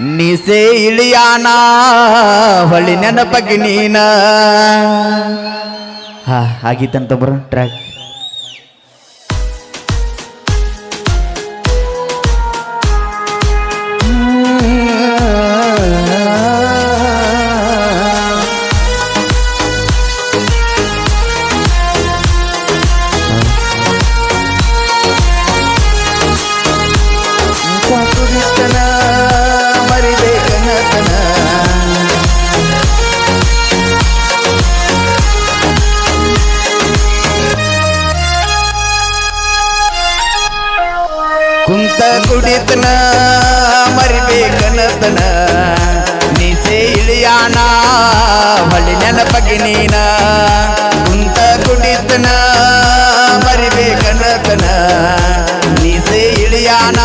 ನಿಸೆ ಇಳಿಯಾನ ಹೊಳಿ ನೆನಪಗಿ ನೀನ. ಹಾ ಆಗಿತ್ತಂತ ಬರೋ ಟ್ರ್ಯಾಕ್. ನೆನಪಗಿ ನೀನ. ಕುಂತ ಕುಡಿತನ ಮರಿಬೇಕನತನ ನೀಸೆ ಇಳಿಯಾನ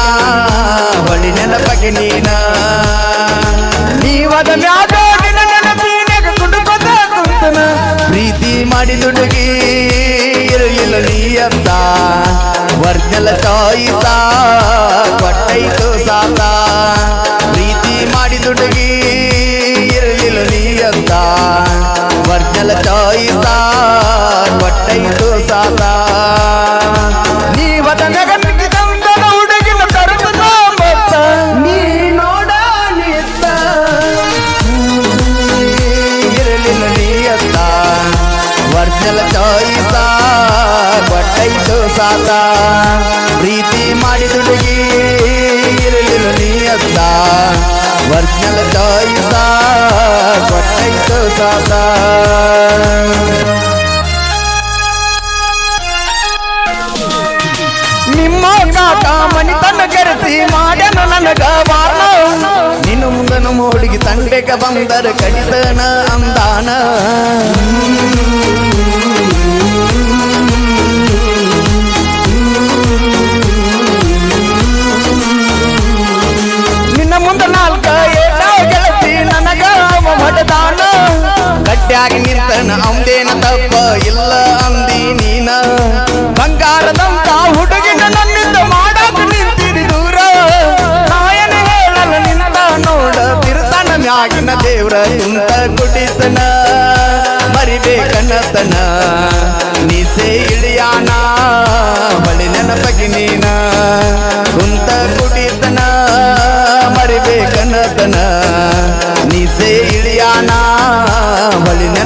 ಹೊಳಿ ನೆನಪಗೆ ನೀನ. ನೀವದ ಮ್ಯಾಗ ಪ್ರೀತಿ ಮಾಡಿ ದುಡುಗಿ ಪ್ರೀತಿ ಮಾಡಿದುಡುಗಿ ಇರಲಿಲ್ಲ ನೀಯಂತ ವರ್ಜಲ ತಾಯಿತ ಕೊಟ್ಟೈತು ಸಾತ. ಪ್ರೀತಿ ವರ್ಜಲ ಚಾಯಿಸ ಕೊಟ್ಟೈತು ಸಾತ? ನೀವದ ನಗನಿಗೆ ತಂದನ ಹುಡುಗಿನ ಕರೆದು ಮತ್ತ. ನೀ ವರ್ಜಲ ಸಾತ ನಿಮ್ಮ ಕಾಕ ತನ್ನ ಕೆರೆಸಿ ಮಾಡ್ಯನ ನನಗ ಬಾರ್ನ. ನಿನ್ನ ಮುಂದೆ ನಮ್ಮ ಹುಡುಗಿ ತಂಡೆಗ ಬಂದರ ಕಡಿತನ ಅಂದಾನ. ಗಟ್ಟಿಯಾಗಿ ನಿಂತನ ಅವಂದೇನ ತಪ್ಪ ಇಲ್ಲ ಅಂದಿ ನೀನ. ಬಂಗಾರದಂತ ಹುಡುಗಿನ ನನ್ನಿಂದ ಮಾಡಾಕ ನಿಂತಿರಿ ದೂರ. ನಾಯನ ಹೇಳಲ ನಿನ್ನ ನೋಡ ತಿರುತನ ಮ್ಯಾಗಿನ ದೇವ್ರ ಇಂತ ಕುಟಿತನ. ಮರಿಬೇಕನ್ನತನ ನಿಸೆ ಇಳಿಯಾನ ಬಳಿ ನೆನಪಗಿ ನೀನ. ಕುಂತ ಕುಟಿತನ, ಮರಿಬೇಕನ್ನತನ.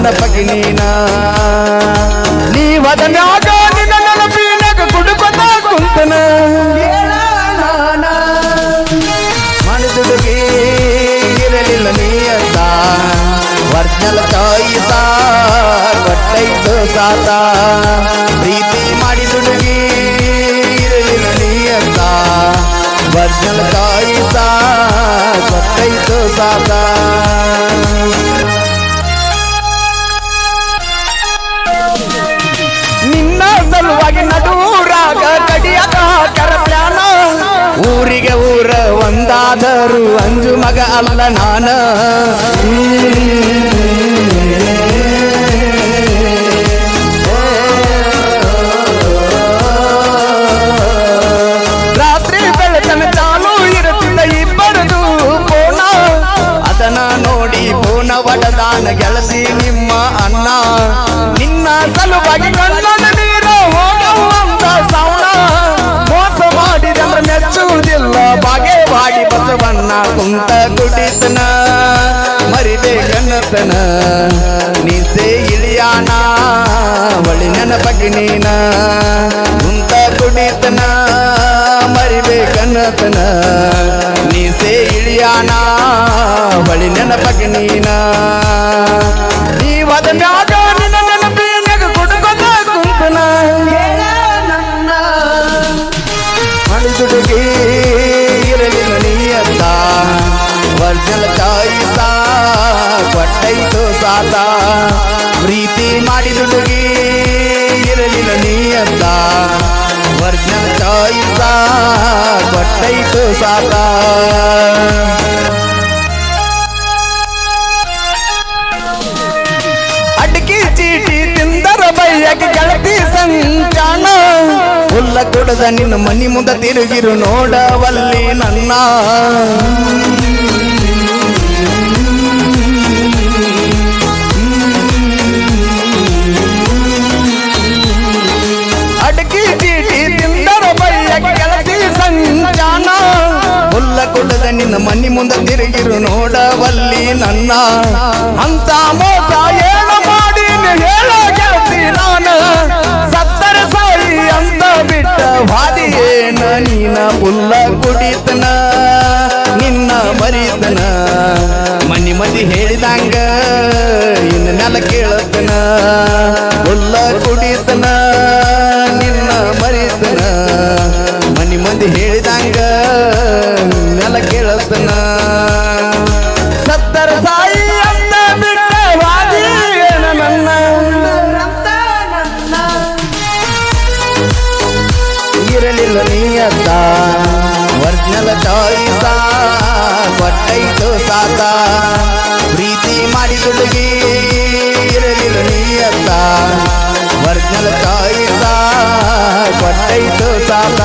ಬಳಿ ನೆನಪಗಿ ನೀನ. ನೀವದ ಮ್ಯಾಗ ನಿನ್ನ ನೆನಪಿನಾಗ ಕುಡುಕೊತ ಕುಂತನ. ಮನದುಡುಗಿ ಇರಲಿಲ್ಲ ನೀಯತ್ತ. ವರ್ಜಲ ತಾಯಿತ ಬಟ್ಟೈದು ಸಾತ. ಪ್ರೀತಿ ಮಾಡಿದುಡುಗಿ ಇರಲಿಲ್ಲ ನೀಯತ್ತ. ವರ್ಜಲ ತಾಯಿತ ಬಟ್ಟೈದು ಸಾತ. ಅಲ್ಲ ನಾನ. ರಾತ್ರಿ ಬೆಳತನ ಚಾಲು ಇರುತ್ತಿದ್ದ ಇಬ್ಬರದು ಕೋಣ ಅದನ್ನ ನೋಡಿ ಪೂನ ಒಡದಾನ ಗೆಳತಿ ನಿಮ್ಮ ಅಣ್ಣ. ನಿನ್ನ ಸಲುವಾಗಿ ಕಣ್ಣನ ಮರಿಬೇಕನ್ನತನ ನಿಸೆ ಇಳಿಯಾನ ಒಳಿ ನೆನಪಗಿ ನೀನ. ಮುಂತ ಕುಡಿತನ ಮರಿಬೇಕನ್ನತನ. ನೀಸೆ ಇಳಿಯಾನ ಒಳಿ ನೆನಪಗಿ ನೀನ. ಚಾಯಿಸ ಕೊಟ್ಟೈತು ಸಾತ ಅಡ್ಕಿ ಚೀಟಿ ತಿಂದರ ಬೈಯಗೆ ಗೆಳತಿ ಸಂಚಾನ ಹುಲ್ಲ ಕೊಡದ ನಿನ್ನ ಮನಿ ಮುಂದ ತಿರುಗಿರು ನೋಡವಲ್ಲಿ ನನ್ನ ನಿನ್ನ ಮನಿ ಮುಂದೆ ತಿರುಗಿರು ನೋಡವಲ್ಲಿ ನನ್ನ ಅಂತ ಮೋಸ ಏನು ಮಾಡಿ ಹೇಳ ಗೆಳತಿ ನಾನು ಸತ್ತರ ಸಾಯಿ ಅಂತ ಬಿಟ್ಟ ವಾದಿಯೇನ ನೀನ ಪುಲ್ಲ ಕುಡಿತನ ನಿನ್ನ ಮರಿತನ ಮನಿ ಮಂದಿ ಹೇಳಿದಂಗ ಇನ್ನು ನೆಲ ಕೇಳತನ ಪುಲ್ಲ ಕುಡಿತನ ನಿನ್ನ ಮರಿತನ ಮನಿ ಮಂದಿ ಹೇಳಿದಂಗ ನೆಲ ಕೇಳತನ ಸತ್ತರ ಸಾಯಿ ಅಂತ ಬಿಟ್ಟ ವಾದಿಯೇನ ನನ್ನ? ಇರಲಿಲ್ಲ ನೀಯತ್ತ ವರ್ಜನಲ ಚಾಯ್ಸ ಕೊಟ್ಟೈತು ಸಾತ ಪ್ರೀತಿ ಮಾಡಿದುಡುಗಿ ಇರಲಿಲ್ಲ ನೀಯತ್ತ ವರ್ಜನಲ ಚಾಯ್ಸ ಕೊಟ್ಟೈತು ಸಾತ.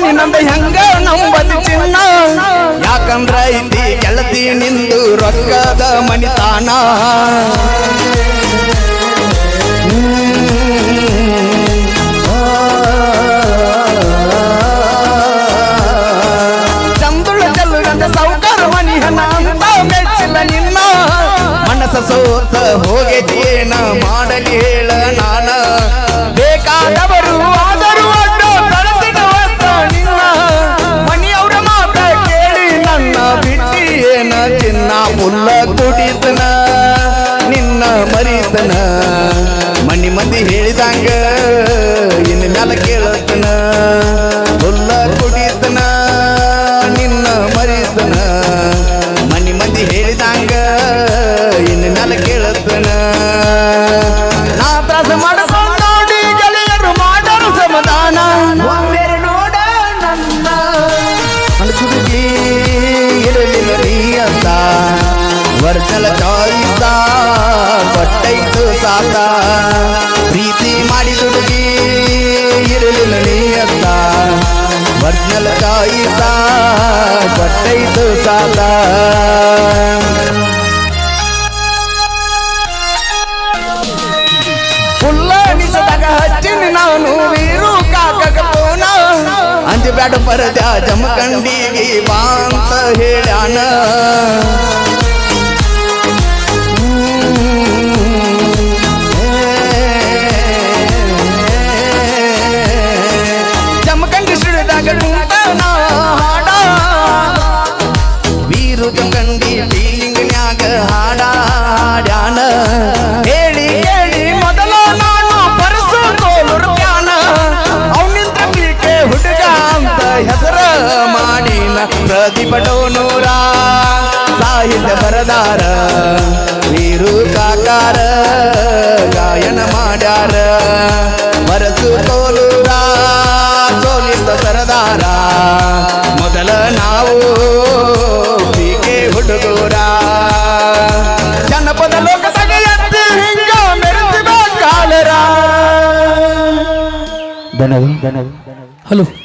ಮನಿನಂದ ಹೆಂಗ ನಂಬದು ಚಿನ್ನ? ಯಾಕಂದ್ರ ಇಲ್ಲಿ ಗೆಳತಿ ನಿಂದು ರೊಕ್ಕದ ಮನಿತಾನ. ಚಂದುಳ ಸೋತ ಹೋಗೆದೇನ ಮಾಡಲಿ ಹೇಳ ನಾನ. ಬೇಕಾದವರು ಆದರೂ ಅಡ್ಡ ಚಿನ್ನ ಮುಲ್ಲ ಕುಡಿತನ ನಿನ್ನ ಮರಿತನ ಮನಿ ಮಂದಿ ಹೇಳಿದಂಗ ಇನ್ನು ಮ್ಯಾಲ ಕೇಳತನ ಕೊಟ್ಟೈತು ಸಾತ ಪ್ರೀತಿ ಮಾಡಿದುಡುಗಿ ಇರಲಿಲ್ಲ ನೀ ಅಂತ. ವರ್ಜಲ ಚಾಯ್ಸ ಕೊಟ್ಟೈತು ಸಾತ ಫುಲ್ಲ ನಿಸದಾಗ ಹಚ್ಚಿನಿ ನಾನು ವೀರು ಕಾಕಗ ಪೋನ. ಅಂಜಬ್ಯಾಡ ಪರದ ಜಮಖಂಡಿಗೆ ಬಾ ಅಂತ ಹೇಳ್ಯಾನ. ಪ್ರದೀಪ ಡೋನೂರ ಸಾಹಿತ್ಯ ಬರದಾರ ನೀರು ಕಾಕಾರ ಗಾಯನ ಮಾಡ್ಯಾರ. ಮರಸು ಕೋಲೂರ ಸೋಲಿತ ಸರದಾರ. ಮೊದಲ ನಾವು ಹೀಗೆ ಹುಡುಗೂರ. ಜನಪದ ಲೋಕದಾಗ ಎದ್ದು ಹಿಂಗ ಮೆರೆದಿವ ಕಾಲರ. ಹಲೋ.